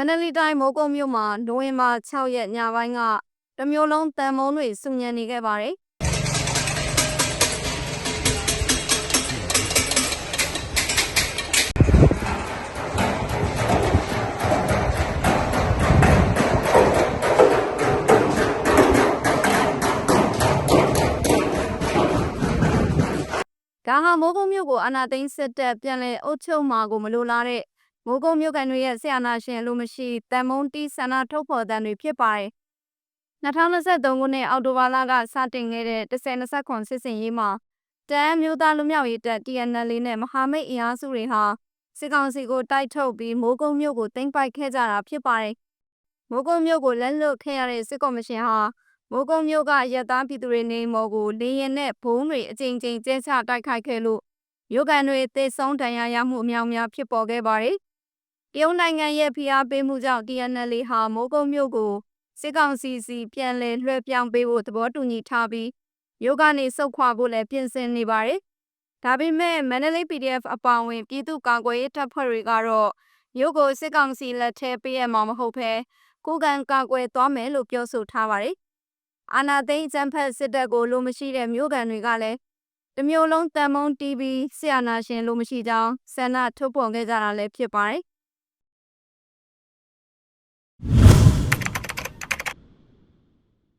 မန္တလေးတိုင်းမိုးကုတ်မြို့မှာနိုဝင်ဘာ6ရက်ညပိုင်းကတစ်မျိုးလုံးတန်မုံတွေစုညံနေခဲ့ပါတယ်။ဒါဟာမိုးကုတ်မြို့ကိုအာဏာသိမ်းစစ်တပ်ပြန်လည်အုပ်ချုပ်မှာကိုမလိုလားတဲ့ မိုးကုတ်မြို့ကန်တွေရဲ့ဆရာနာရှင်လူမရှိတန်မုံတီးဆန္ဒထုတ်ဖော်တမ်းတွေဖြစ်ပါတယ်။2023ခုနှစ်အောက်တိုဘာလကစတင်ခဲ့တဲ့1029စစ်စင်ရေးမှာတအန်းမျိုးသားလူမျိုးရေးတပ် TNL နဲ့မဟာမိတ်အင်အားစုတွေဟာစစ်ကောင်စီကိုတိုက်ထုတ်ပြီးမိုးကုတ်မြို့ကိုသိမ်းပိုက်ခဲ့ကြတာဖြစ်ပါတယ်။မိုးကုတ်မြို့ကိုလက်လွတ်ခဲ့ရတဲ့စစ်ကော်မရှင်ဟာမိုးကုတ်မြို့ကရက်သားပြည်သူတွေနေမော်ကိုလေရင်နဲ့ဘုံတွေအကြိမ်ကြိမ်ကျဲချတိုက်ခိုက်ခဲ့လို့မြို့ကန်တွေသေဆုံးဒဏ်ရာရမှုအများအများဖြစ်ပေါ်ခဲ့ပါတယ်။ တရုတ်နိုင်ငံရဲ့ဖိအားပေးမှုကြောင့် TNL ဟာမိုးကုတ်မြို့ကိုစစ်ကောင်စီစီပြန်လည်လွှဲပြောင်းပေးဖို့သဘောတူညီထားပြီးမြို့ကနေစုခွာဖို့လည်းပြင်ဆင်နေပါတယ်။ဒါပေမဲ့မန္တလေး PDF အပါအဝင်ပြည်သူ့ကာကွယ်ရေးတပ်ဖွဲ့တွေကတော့မြို့ကိုစစ်ကောင်စီလက်ထဲပေးရမှာမဟုတ်ဘဲကိုကန်ကာကွယ်သွားမယ်လို့ပြောဆိုထားပါတယ်။အာနာသိန်းကျန်းဖက်စစ်တပ်ကိုလိုမရှိတဲ့မြို့ကန်တွေကလည်းတမျိုးလုံးတန်မုံတီးပြီးဆရာနာရှင်လိုမရှိကြောင်းဆန္ဒထုတ်ဖော်ခဲ့ကြတာလည်းဖြစ်ပါတယ်